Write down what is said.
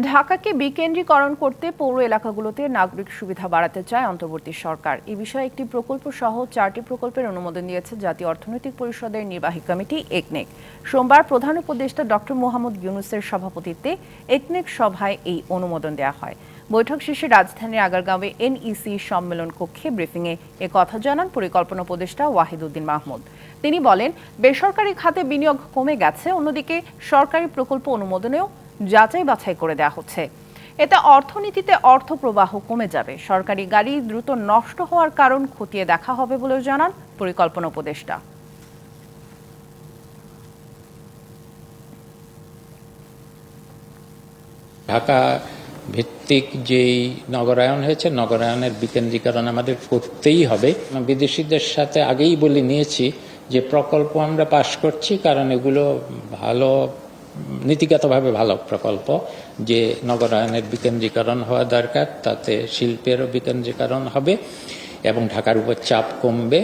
ঢাকাকে বিকেন্দ্রীকরণ করতে পৌর এলাকাগুলোতে নাগরিক সুবিধা বাড়াতে চায় অন্তর্বর্তী সরকার। এ বিষয়ে একটি প্রকল্প সহ চারটি প্রকল্পের অনুমোদন দিয়েছে জাতীয় অর্থনৈতিক পরিষদের নির্বাহী কমিটি, একনেক। সোমবার প্রধান উপদেষ্টা ডক্টর মোহাম্মদ ইউনুসের সভাপতিত্বে একনেক সভায় এই অনুমোদন দেওয়া হয়। বৈঠক শেষে রাজধানীর আগারগাঁওয়ে এনইসি সম্মেলন কক্ষে ব্রিফিংয়ে এ কথা জানান পরিকল্পনা উপদেষ্টা ওয়াহিদুদ্দিন মাহমুদ। তিনি বলেন, বেসরকারি খাতে বিনিয়োগ কমে গেছে, অন্যদিকে সরকারি প্রকল্প অনুমোদনেও যাচাই বাছাই করে দেওয়া হচ্ছে। এতে অর্থনীতিতে অর্থ প্রবাহ কমে যাবে। সরকারি গাড়ি দ্রুত নষ্ট হওয়ার কারণ খতিয়ে দেখা হবে বলেও জানান পরিকল্পনা উপদেষ্টা। ঢাকা ভিত্তিক যেই নগরায়ন হয়েছে, নগরায়নের বিকেন্দ্রীকরণ আমাদের করতেই হবে। বিদেশিদের সাথে আগেই বলে নিয়েছি যে প্রকল্প আমরা পাশ করছি, কারণ এগুলো ভালো নীতিগতভাবে ভালো প্রকল্প, যে নগরায়নের বিকেন্দ্রীকরণ হওয়া দরকার, তাতে শিল্পেরও বিকেন্দ্রীকরণ হবে এবং ঢাকার উপর চাপ কমবে।